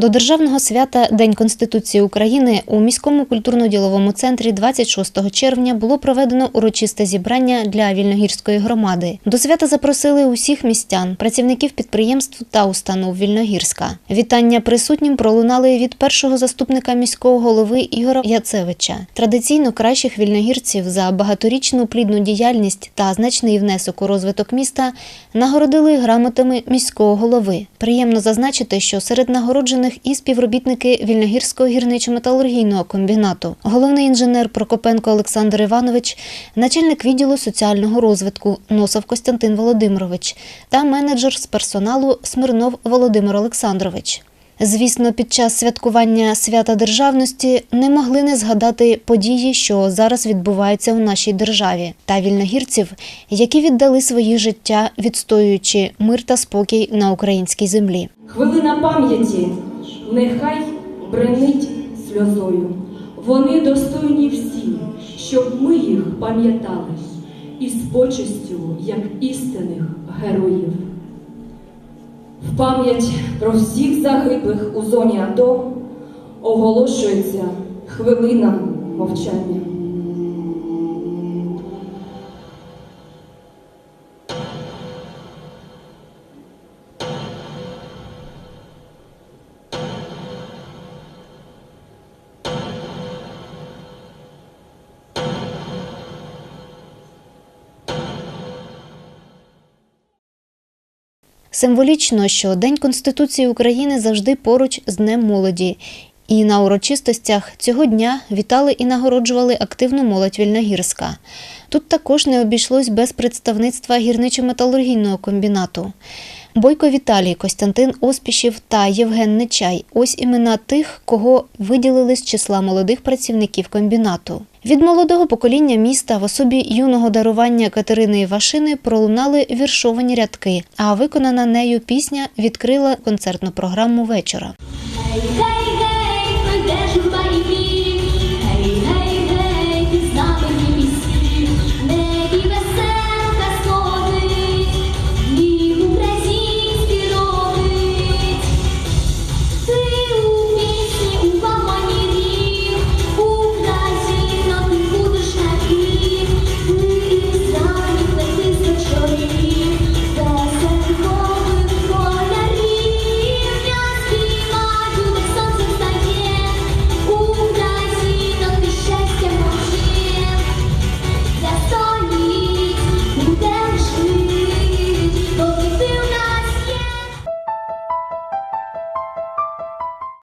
До державного свята День Конституції України у міському культурно-діловому центрі 26 червня було проведено урочисте зібрання для вільногірської громади. До свята запросили усіх містян, працівників підприємств та установ Вільногірська. Вітання присутнім пролунали від першого заступника міського голови Ігора Яцевича. Традиційно кращих вільногірців за багаторічну плідну діяльність та значний внесок у розвиток міста нагородили грамотами міського голови. Приємно зазначити, що серед нагороджених і співробітники Вільногірського гірничо-металургійного комбінату, головний інженер Прокопенко Олександр Іванович, начальник відділу соціального розвитку Носов Костянтин Володимирович та менеджер з персоналу Смирнов Володимир Олександрович. Звісно, під час святкування свята державності не могли не згадати події, що зараз відбуваються у нашій державі, та вільногірців, які віддали свої життя, відстоюючи мир та спокій на українській землі. Хвилина пам'яті нехай бренить сльозою. Вони достойні всі, щоб ми їх пам'ятали із почестю, як істинних героїв. В пам'ять про всіх загиблих у зоні АТО оголошується хвилина мовчання. Символічно, що День Конституції України завжди поруч з Днем молоді. І на урочистостях цього дня вітали і нагороджували активну молодь Вільногірська. Тут також не обійшлось без представництва гірничо-металургійного комбінату. Бойко Віталій, Костянтин Оспішів та Євген Нечай ось імена тих, кого виділили з числа молодих працівників комбінату. Від молодого покоління міста в особі юного дарування Катерини Івашини пролунали віршовані рядки, а виконана нею пісня відкрила концертну програму вечора.